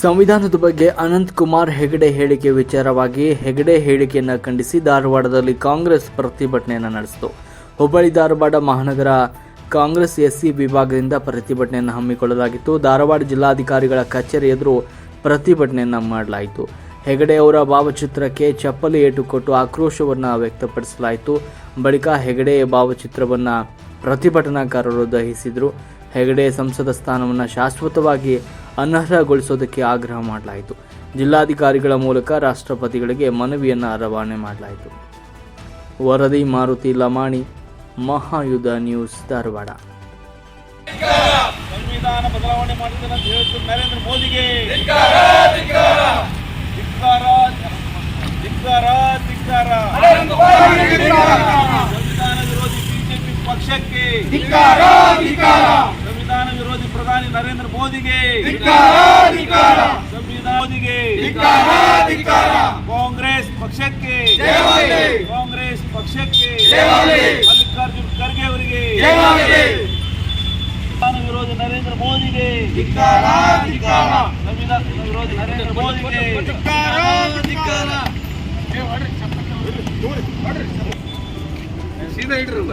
ಸಂವಿಧಾನದ ಬಗ್ಗೆ ಅನಂತ್ ಕುಮಾರ್ ಹೆಗಡೆ ಹೇಳಿಕೆ ವಿಚಾರವಾಗಿ ಹೆಗಡೆ ಹೇಳಿಕೆಯನ್ನು ಖಂಡಿಸಿ ಧಾರವಾಡದಲ್ಲಿ ಕಾಂಗ್ರೆಸ್ ಪ್ರತಿಭಟನೆಯನ್ನು ನಡೆಸಿತು. ಹುಬ್ಬಳ್ಳಿ, ಧಾರವಾಡ ಮಹಾನಗರ ಕಾಂಗ್ರೆಸ್ ಎಸ್ಸಿ ವಿಭಾಗದಿಂದ ಪ್ರತಿಭಟನೆಯನ್ನು ಹಮ್ಮಿಕೊಳ್ಳಲಾಗಿತ್ತು. ಧಾರವಾಡ ಜಿಲ್ಲಾಧಿಕಾರಿಗಳ ಕಚೇರಿ ಎದುರು ಪ್ರತಿಭಟನೆಯನ್ನು ಮಾಡಲಾಯಿತು. ಹೆಗಡೆ ಅವರ ಭಾವಚಿತ್ರಕ್ಕೆ ಚಪ್ಪಲಿ ಏಟು ಕೊಟ್ಟು ಆಕ್ರೋಶವನ್ನು ವ್ಯಕ್ತಪಡಿಸಲಾಯಿತು. ಬಳಿಕ ಹೆಗಡೆ ಭಾವಚಿತ್ರವನ್ನು ಪ್ರತಿಭಟನಾಕಾರರು ದಹಿಸಿದರು. ಹೆಗಡೆ ಸಂಸದ ಸ್ಥಾನವನ್ನು ಶಾಶ್ವತವಾಗಿ ಅನರ್ಹಗೊಳಿಸೋದಕ್ಕೆ ಆಗ್ರಹ ಮಾಡಲಾಯಿತು. ಜಿಲ್ಲಾಧಿಕಾರಿಗಳ ಮೂಲಕ ರಾಷ್ಟ್ರಪತಿಗಳಿಗೆ ಮನವಿಯನ್ನು ರವಾನೆ ಮಾಡಲಾಯಿತು. ವರದಿ ಮಾರುತಿ ಲಮಾಣಿ ಮಹಾಯುಧ ನ್ಯೂಸ್ ಧಾರವಾಡ. ಸಂವಿಧಾನ ಬದಲಾವಣೆ ಮಾಡಿದ್ದೇನೆ ಅಂತ ಹೇಳ್ತು ನರೇಂದ್ರ ಮೋದಿಗೆ. ಧಿಕ್ಕಾರ ಧಿಕ್ಕಾರ. ಧಿಕ್ಕಾರ ಸಂವಿಧಾನ ವಿರೋಧಿ ಬಿಜೆಪಿ ಪಕ್ಷಕ್ಕೆ. ಸಂವಿಧಾನ ವಿರೋಧಿ ಪ್ರಧಾನಿ ನರೇಂದ್ರ ಮೋದಿಗೆ. ಸಂವಿಧಾನ ಮೋದಿಗೆ. ಕಾಂಗ್ರೆಸ್ ಪಕ್ಷಕ್ಕೆ. ಕಾಂಗ್ರೆಸ್ ಪಕ್ಷಕ್ಕೆ. ಮಲ್ಲಿಕಾರ್ಜುನ್ ಖರ್ಗೆ ಅವರಿಗೆ. ಸಂವಿಧಾನ ವಿರೋಧಿ ನರೇಂದ್ರ ಮೋದಿಗೆ. ಸಂವಿಧಾನ ವಿರೋಧಿ ನರೇಂದ್ರ ಮೋದಿಗೆ. ಸೀದಾ ಇಡ್ರಲ್ಲ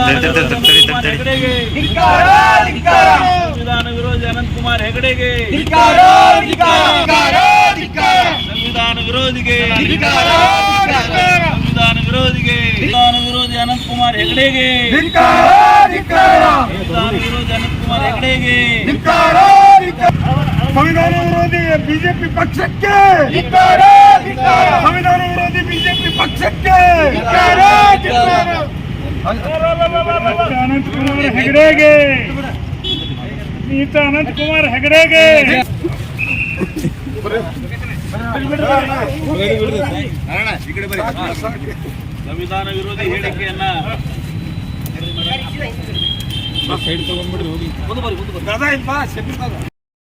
ಸಂವಿಧಾನ ವಿರೋಧಿಗಳು ಸಂವಿಧಾನ ವಿರೋಧಿಗಳು ಸಂವಿಧಾನ ವಿರೋಧಿಗಳು ಸಂವಿಧಾನ ವಿರೋಧಿಗಳು ಸಂವಿಧಾನ ವಿರೋಧಿಗಳು ಸಂವಿಧಾನ ವಿರೋಧಿಗಳು ಧಿಕ್ಕಾರ ಧಿಕ್ಕಾರ ಸಂವಿಧಾನ ವಿರೋಧಿ ಅನಂತ್ ಕುಮಾರ್ ಹೆಗಡೆಗೆ ಧಿಕ್ಕಾರ ಧಿಕ್ಕಾರ ಧಿಕ್ಕಾರ ಸಂವಿಧಾನ ವಿರೋಧಿಗೆ ಧಿಕ್ಕಾರ ಸಂವಿಧಾನ ವಿರೋಧಿಗೆ ಸಂವಿಧಾನ ವಿರೋಧಿ ಅನಂತ್ ಕುಮಾರ್ ಹೆಗಡೆಗೆ ಧಿಕ್ಕಾರ ಧಿಕ್ಕಾರ ಸಂವಿಧಾನ ವಿರೋಧಿ ಅನಂತ್ ಕುಮಾರ್ ಹೆಗಡೆಗೆ ಧಿಕ್ಕಾರ ಸಂವಿಧಾನ ವಿರೋಧಿ ಬಿಜೆಪಿ ಪಕ್ಷಕ್ಕೆ ಧಿಕ್ಕಾರ ಧಿಕ್ಕಾರ ಸಂವಿಧಾನ ವಿರೋಧಿ ಬಿಜೆಪಿ ಪಕ್ಷಕ್ಕೆ ಧಿಕ್ಕಾರ ಧಿಕ್ಕಾರ ಅನಂತ್ ಕುಮಾರ್ ಹೆಗಡೆಗೆ ಈತ ಅನಂತ್ ಕುಮಾರ್ ಹೆಗಡೆಗೆ ಸಂವಿಧಾನ ವಿರೋಧಿ ಹೇಳಿಕೆಯನ್ನ ದಾದಾ ಇಲ್ವಾ